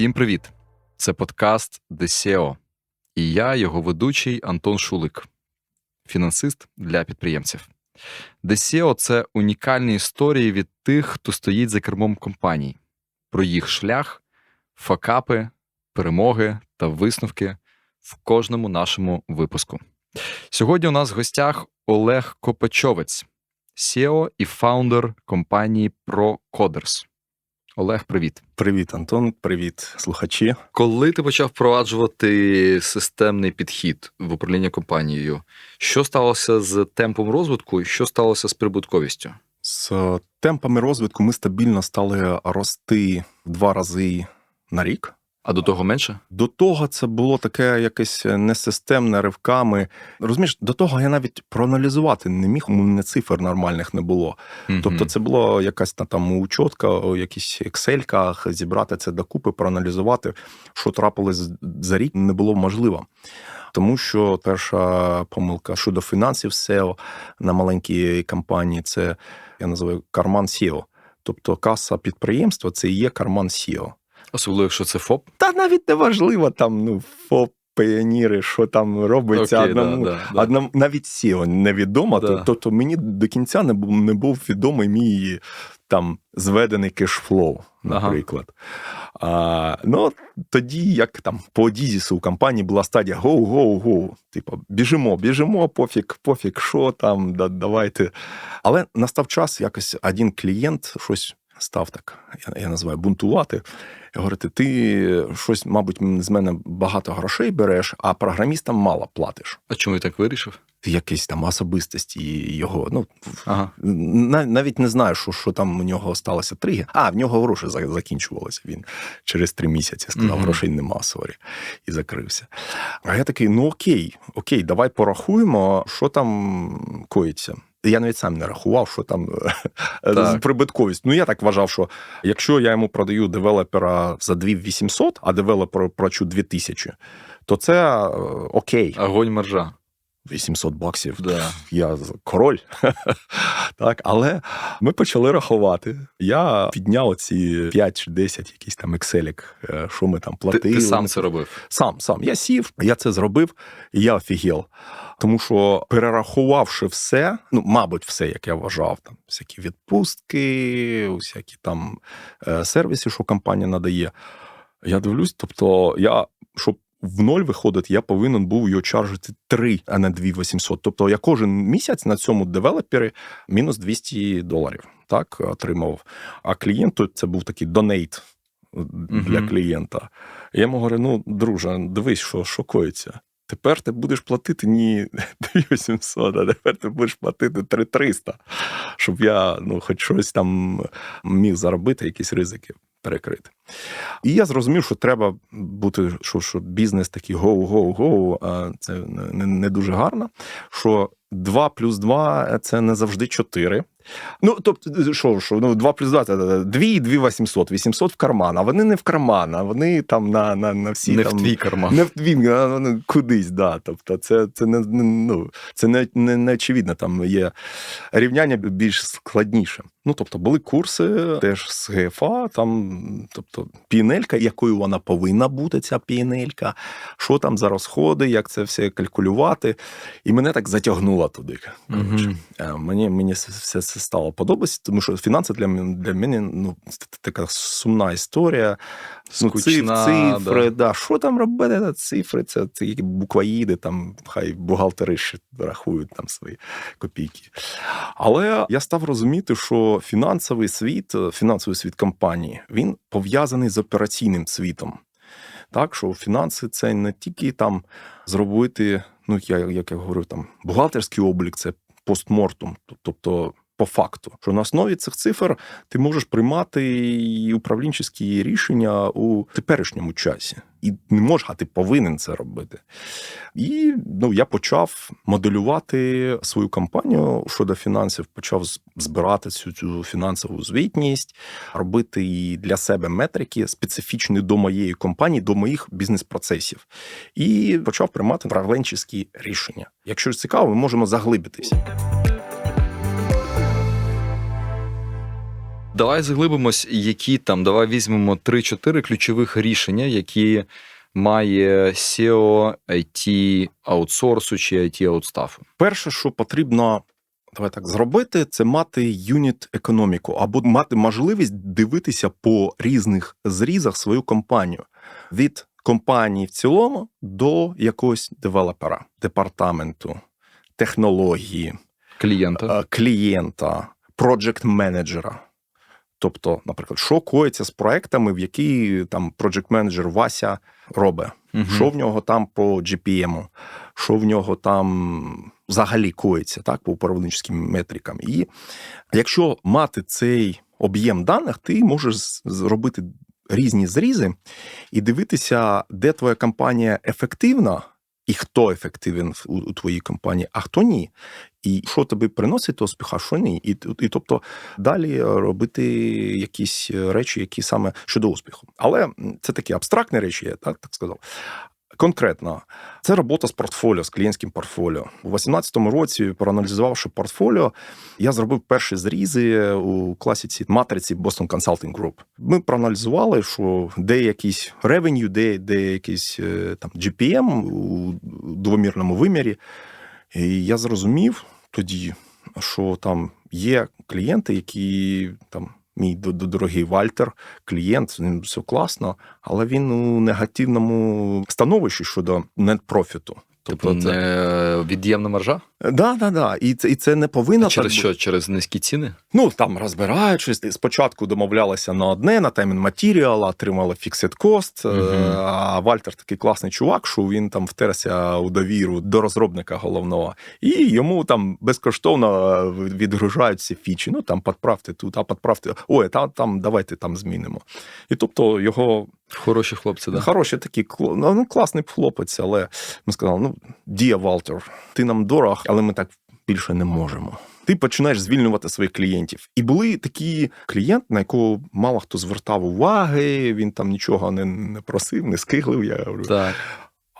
Всім привіт! Це подкаст DSEO. І я, його ведучий Антон Шулик, фінансист для підприємців. DSEO – це унікальні історії від тих, хто стоїть за кермом компаній, про їх шлях, факапи, перемоги та висновки в кожному нашому випуску. Сьогодні у нас в гостях Олег Копачовець, SEO і фаундер компанії ProCoders. Олег, привіт. Привіт, Антон. Привіт, слухачі. Коли ти почав впроваджувати системний підхід в управління компанією, що сталося з темпом розвитку і що сталося з прибутковістю? З темпами розвитку ми стабільно стали рости в два рази на рік. А до того менше? До того це було таке якесь несистемне ривками. Розумієш, до того я навіть проаналізувати не міг, у мене цифр нормальних не було. Тобто, це було якась та там учотка, якісь ексельках, зібрати це докупи, проаналізувати, що трапилось за рік, не було можливо. Тому що перша помилка щодо фінансів SEO на маленькій компанії це я називаю карман SEO. Тобто каса підприємства це і є карман SEO. Особливо, якщо це ФОП. Та навіть не важливо там, ну, ФОП, піоніри, що там робиться Окей, одному. да, да, да. Одному навіть SEO невідомо. Да. То, тобто мені до кінця не був, не був відомий мій там зведений кешфлоу, Ага. наприклад. А, ну, тоді, як там по Дізісу у компанії була стадія гоу, гоу, гоу. Типу, біжимо, біжимо, пофіг, пофіг, що там, да, давайте. Але настав час, якось один клієнт щось став так, я, я називаю бунтувати. Я говорю, ти щось, мабуть, з мене багато грошей береш, а програмістам мало платиш. А чому я так вирішив? Якісь там особистості його. Ну, Ага. на- навіть не знаю, що, що там у нього сталося тригер. А, в нього гроші за- закінчувалися. Він через три місяці сказав, Мгм. грошей нема, сорі, і закрився. А я такий: ну окей, окей, давай порахуємо, що там коїться. Я навіть сам не рахував, що там е, Так. з прибутковість. Ну я так вважав, що якщо я йому продаю девелопера за 2800, а девелоперу плачу 2000, то це е, окей. Огонь маржа. 800 баксів. Да. Я король. так, але ми почали рахувати. Я підняв оці 5 чи 10 якісь там екселік, е, що ми там Ти, платили. ти сам це робив. Сам, сам. Я сів, я це зробив, і я офігел. Тому що перерахувавши все, ну, мабуть, все, як я вважав, там всякі відпустки, всякі там е, сервіси, що компанія надає. Я дивлюсь, тобто, я, щоб в ноль виходить, я повинен був його чаржити 3, а не 2800. Тобто я кожен місяць на цьому девелопері мінус 200 доларів. Так, отримав. А клієнту це був такий донейт для Мгм. клієнта. Я йому говорю: ну, друже, дивись, що, коїться. Тепер ти будеш платити ні 800, а тепер ти будеш платити 3300, щоб я ну, хоч щось там міг заробити, якісь ризики перекрити. І я зрозумів, що треба бути, що, що бізнес такий гоу-гоу-гоу, а це не, не дуже гарно. Що 2 плюс 2 – це не завжди 4. Ну, тобто, що, що ну, 2 плюс 2 – це 2 і 2 800, 800 в карман, а вони не в карман, а вони там на, на, на всі не там, в твій карман. не в твій, а кудись, да. Тобто, це, це не, не- ну, це не, не, не очевидно. Там є рівняння більш складніше. Ну, тобто, були курси теж з ГФА, там, тобто, пінелька, якою вона повинна бути, ця пінелька, що там за розходи, як це все калькулювати. І мене так затягнуло туди. коротше. Е, Мені, мені все це стало подобатися, тому що фінанси для, для мене ну, така сумна історія. Ну, цифри, да. що там робити? Цифри, це, це які буквоїди, там хай бухгалтери ще рахують там свої копійки. Але я став розуміти, що фінансовий світ, фінансовий світ компанії, він пов'язаний з операційним світом. Так, що фінанси це не тільки там зробити, ну я як я говорю, там бухгалтерський облік, це постмортум, тобто по факту, що на основі цих цифр ти можеш приймати і управлінчі рішення у теперішньому часі. І не можеш, а ти повинен це робити. І ну, я почав моделювати свою кампанію щодо фінансів, почав збирати цю, цю фінансову звітність, робити і для себе метрики специфічні до моєї компанії, до моїх бізнес-процесів. І почав приймати управленчі рішення. Якщо цікаво, ми можемо заглибитися. Давай заглибимось, які там, давай візьмемо 3-4 ключових рішення, які має SEO IT аутсорсу чи IT аутстафу. Перше, що потрібно давай так зробити, це мати юніт економіку або мати можливість дивитися по різних зрізах свою компанію від компанії в цілому до якогось девелопера, департаменту, технології, Клієнта. е, клієнта, проджект менеджера. Тобто, наприклад, що коїться з проектами, в які там проджект менеджер Вася робить. Мгм. Що в нього там по GPM, що в нього там взагалі коїться, так, по управленческим метрикам. І якщо мати цей об'єм даних, ти можеш зробити різні зрізи і дивитися, де твоя компанія ефективна. І хто ефективен у, у твоїй компанії, а хто ні. І що тобі приносить успіх, а що ні. І, і тобто далі робити якісь речі, які саме щодо успіху. Але це такі абстрактні речі, я так, так сказав. Конкретно, це робота з портфоліо, з клієнтським портфоліо. У 2018 році, проаналізувавши портфоліо, я зробив перші зрізи у класіці матриці Boston Consulting Group. Ми проаналізували, що де якийсь revenue, де, де якийсь е, там GPM у двомірному вимірі. І я зрозумів тоді, що там є клієнти, які там. Мій дорогий Вальтер, клієнт, з ним все класно, але він у негативному становищі щодо нетпрофіту. Тобто не від'ємна маржа? Да, да, да. І це, і це не повинно А через так що? Через низькі ціни? Ну там розбираючись, спочатку домовлялися на одне, на таймен матеріал, отримали фіксед кост. Мгм. А Вальтер такий класний чувак, що він там втерся у довіру до розробника головного, і йому там безкоштовно відгружають всі фічі. Ну там підправте тут, а підправте. Ой, та там давайте там змінимо. І тобто його Хороші хлопці, да. Хороший такий кло- ну, ну, класний хлопець, але ми сказали: ну, Дія Валтер, ти нам дорог, але ми так більше не можемо. Ти починаєш звільнювати своїх клієнтів. І були такі клієнт, на якого мало хто звертав уваги, він там нічого не, не просив, не скиглив. Я говорю. Так.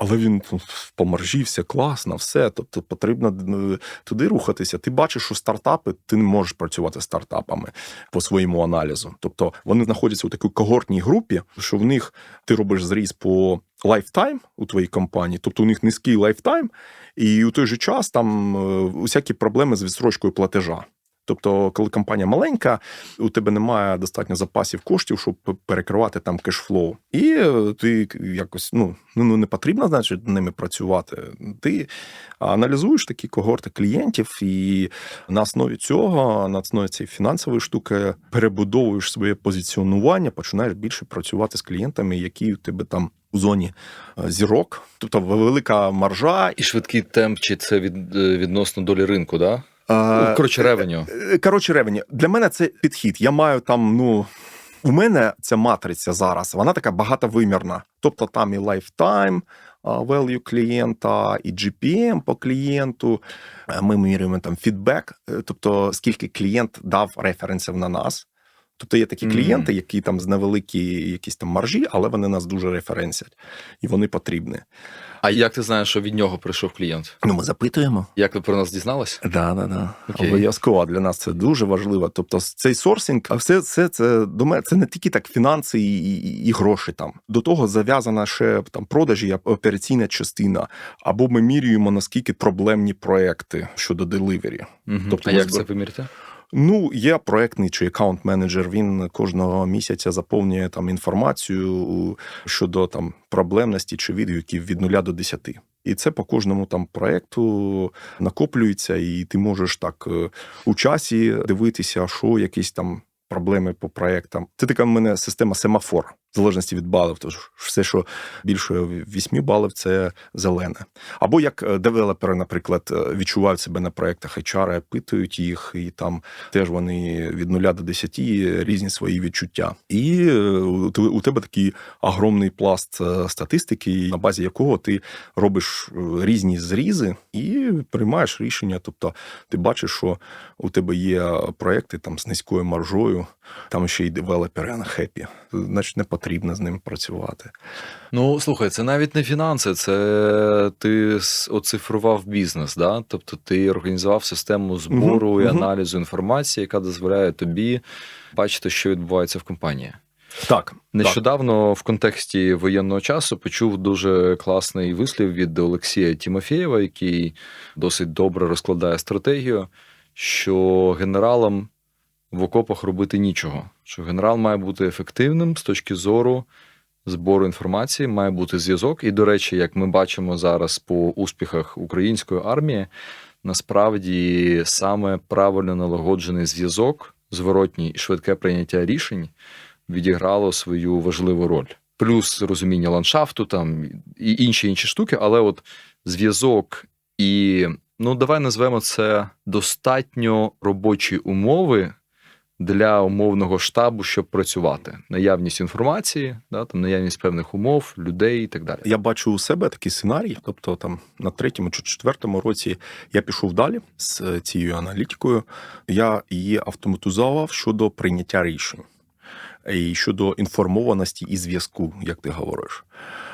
Але він ну, по маржі, все класно, все. Тобто потрібно ну, туди рухатися. Ти бачиш, що стартапи, ти не можеш працювати з стартапами по своєму аналізу. Тобто вони знаходяться у такій когортній групі, що в них ти робиш зріз по лайфтайм у твоїй компанії, тобто у них низький лайфтайм, і у той же час там е, усякі проблеми з відстрочкою платежа. Тобто, коли компанія маленька, у тебе немає достатньо запасів коштів, щоб перекривати там кешфлоу. І е, ти якось ну, ну не потрібно, значить, ними працювати. Ти аналізуєш такі когорти клієнтів, і на основі цього, на основі цієї фінансової штуки, перебудовуєш своє позиціонування, починаєш більше працювати з клієнтами, які у тебе там у зоні е, зірок, тобто велика маржа. І швидкий темп, чи це від, е, відносно долі ринку, да? Е, Ну, Коротше, ревеню. Е, Коротше, ревені, для мене це підхід. Я маю там, ну. У мене ця матриця зараз, вона така багатовимірна. Тобто там і lifetime value клієнта, і GPM по клієнту. Е, Ми міряємо там фідбек, е, тобто скільки клієнт дав референсів на нас. Тобто є такі клієнти, які там з невеликі якісь там маржі, але вони нас дуже референсять, і вони потрібні. А як ти знаєш, що від нього прийшов клієнт? Ну, ми запитуємо. Як ви про нас дізналися? Да, да, да. Обов'язково для нас це дуже важливо. Тобто, цей сорсинг, а все це, це до мене це не тільки так фінанси і, і, і гроші там. До того зав'язана ще там продажі, операційна частина. Або ми міряємо наскільки проблемні проекти щодо деливері. Угу. Тобто а як збер- це виміряти? Ну, є проектний чи аккаунт менеджер. Він кожного місяця заповнює там інформацію щодо там проблемності чи відгуків від 0 до 10. І це по кожному там проекту накоплюється, і ти можеш так е, у часі дивитися, що якісь там проблеми по проектам. Це така в мене система семафор, в залежності від балів. Тож все, що більше 8 балів, це зелене. Або як е, девелопери, наприклад, е, відчувають себе на проектах HR, опитують їх, і там теж вони від 0 до 10 різні свої відчуття. І е, у тебе такий огромний пласт статистики, на базі якого ти робиш різні зрізи і приймаєш рішення. Тобто ти бачиш, що у тебе є проекти там з низькою маржою, там ще й девелопери unhappy, значить не з ним працювати. Ну, слухай, це навіть не фінанси, це ти оцифрував бізнес, да? тобто ти організував систему збору Мгм, і аналізу інформації, яка дозволяє тобі бачити, що відбувається в компанії. Так, Нещодавно в контексті воєнного часу почув дуже класний вислів від Олексія Тімофєєва, який досить добре розкладає стратегію, що генералам в окопах робити нічого. Що генерал має бути ефективним з точки зору збору інформації, має бути зв'язок. І, до речі, як ми бачимо зараз по успіхах української армії, насправді саме правильно налагоджений зв'язок, зворотній і швидке прийняття рішень відіграло свою важливу роль. Плюс розуміння ландшафту, там і інші інші штуки, але от зв'язок і ну давай назвемо це достатньо робочі умови для умовного штабу, щоб працювати. Наявність інформації, да, там наявність певних умов, людей і так далі. Я бачу у себе такий сценарій, тобто там на третьому чи четвертому році я пішов далі з е, цією аналітикою. Я її автоматизував щодо прийняття рішень і щодо інформованості і зв'язку, як ти говориш.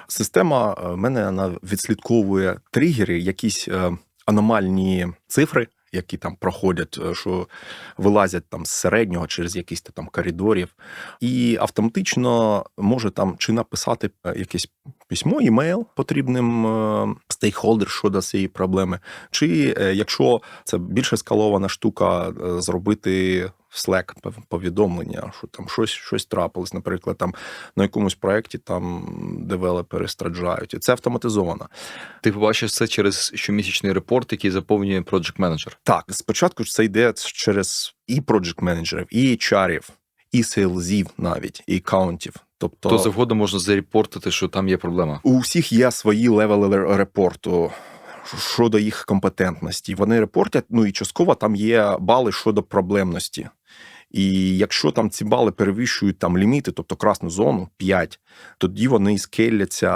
Система е, мене вона відслідковує тригери, якісь е, аномальні цифри. Які там проходять, е, що вилазять там з середнього через якісь там коридорів, і автоматично може там чи написати е, якесь письмо, імейл потрібним е, стейкхолдер щодо цієї проблеми, чи е, якщо це більш ескалована штука, е, зробити в Slack повідомлення, що там щось, щось трапилось, наприклад, там на якомусь проєкті там девелопери страждають. І це автоматизовано. Ти побачиш це через щомісячний репорт, який заповнює Project Manager. Так, спочатку це йде через і проджект менеджерів, і HR-ів, і сейлзів навіть, і каунтів. Тобто То завгодно можна зарепортити, що там є проблема. у всіх є свої левели ре- репорту щодо їх компетентності. Вони репортять, ну і частково там є бали щодо проблемності. І якщо там ці бали перевищують там ліміти, тобто красну зону 5, тоді вони скеляться,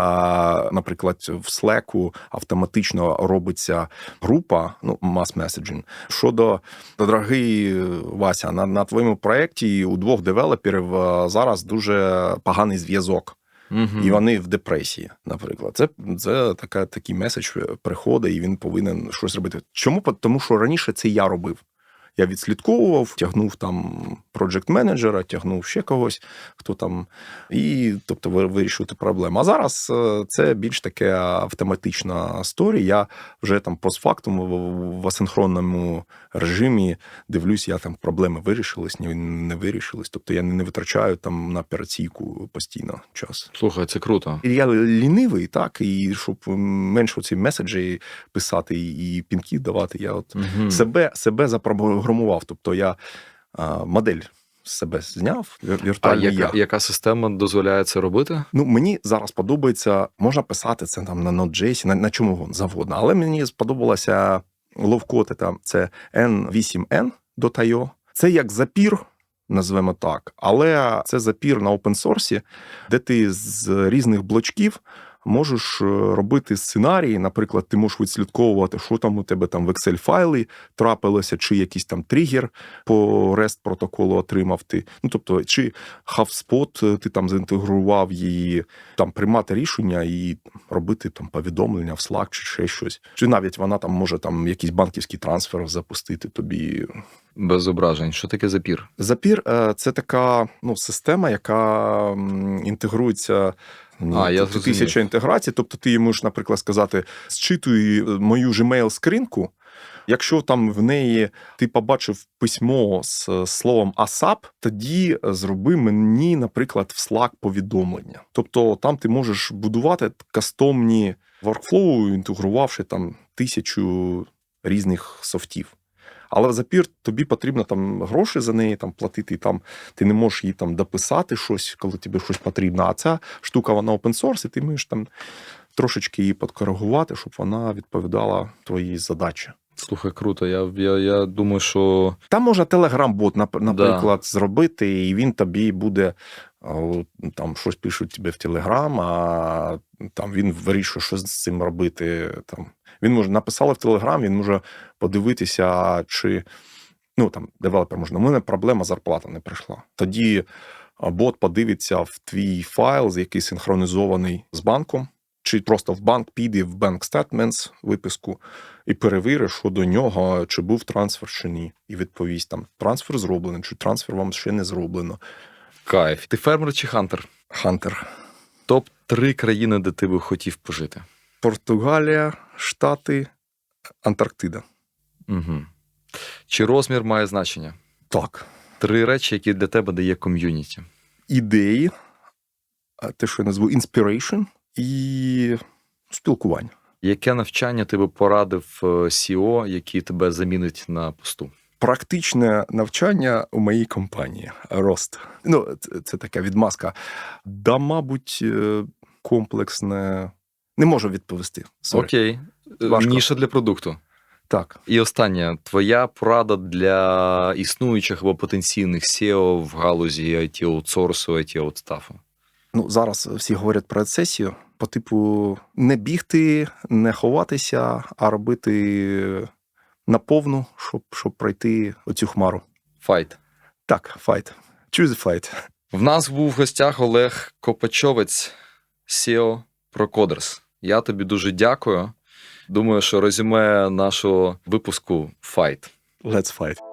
наприклад, в Slack автоматично робиться група, ну mass messaging, щодо дорогий Вася, на, на твоєму проєкті у двох девелоперів е, зараз дуже поганий зв'язок. Угу. І вони в депресії, наприклад. Це, це така, такий меседж приходить, і він повинен щось робити. Чому? Тому що раніше це я робив. Я відслідковував, тягнув там проджект менеджера, тягнув ще когось, хто там, і тобто вирішувати проблему. А зараз е, це більш таке автоматична сторі. Я вже там постфактум в, асинхронному режимі дивлюсь, я там проблеми вирішились, не вирішились. Тобто я не, витрачаю там на операційку постійно час. Слухай, це круто. Я лінивий, так, і щоб менше ці меседжі писати і і пінки давати, я от Угу. себе, себе запрограмував. Тобто я а, модель себе зняв, вір- А віртуальний я. яка, яка система дозволяє це робити? Ну, мені зараз подобається, можна писати це там на Node.js, на, на чому завгодно. Але мені сподобалося ловкоти там це N8N.io. Це як запір, назвемо так, але це запір на опенсорсі, де ти з різних блочків. Можеш е, робити сценарії, наприклад, ти можеш відслідковувати, що там у тебе там в Excel файли трапилося, чи якийсь там тригер по REST протоколу отримав ти. Ну тобто, чи HubSpot, е, ти там зінтегрував її, там приймати рішення і робити там повідомлення в Slack чи ще щось. Чи навіть вона там може там якийсь банківський трансфер запустити тобі. Без зображень. Що таке запір? Запір е, це така ну, система, яка інтегрується. Ну, А, я тобто тисяча інтеграцій. Тобто, ти можеш, наприклад, сказати: зчитуй мою Gmail скринку. Якщо там в неї ти побачив письмо з е, словом ASAP, тоді зроби мені, наприклад, в Slack повідомлення. Тобто там ти можеш будувати кастомні workflow, інтегрувавши там тисячу різних софтів. Але в запір тобі потрібно там гроші за неї там платити. Там ти не можеш їй там дописати щось, коли тобі щось потрібно. А ця штука вона open source, і ти можеш там трошечки її подкоригувати, щоб вона відповідала твоїй задачі. Слухай, круто. Я, я, я думаю, що Там можна телеграм-бот, нап- наприклад, зробити, і він тобі буде там щось пишуть тебе в Телеграм, а там він вирішує, що з цим робити. Там він може написали в Телеграм, він може подивитися, чи ну там девелопер можна, у мене проблема зарплата не прийшла. Тоді бот подивиться в твій файл, який синхронізований з банком, чи просто в банк піде в Bank Statements виписку і перевірить, що до нього чи був трансфер чи ні, і відповість там трансфер зроблений, чи трансфер вам ще не зроблено. Кайф. Ти фермер чи хантер? Хантер. Топ три країни, де ти би хотів пожити. Португалія, Штати, Антарктида. Угу. Чи розмір має значення? Так. Три речі, які для тебе дає ком'юніті. Ідеї, те, що я назву inspiration, і спілкування. Яке навчання ти би порадив е, CEO, який тебе замінить на посту? Практичне навчання у моїй компанії Рост. Ну, це, така відмазка. Да, мабуть, е, комплексне. Не можу відповісти. Sorry. Окей. Е, Важко. Ніша для продукту. Так. І останнє, твоя порада для існуючих або потенційних SEO в галузі it аутсорсу, it аутстафу. Ну, зараз всі говорять про рецесію. По типу не бігти, не ховатися, а робити наповну, щоб, щоб пройти оцю хмару. Файт. Так, файт. Choose the fight. В нас був в гостях Олег Копачовець, SEO ProCoders. Я тобі дуже дякую. Думаю, що резюме нашого випуску файт. Let's fight.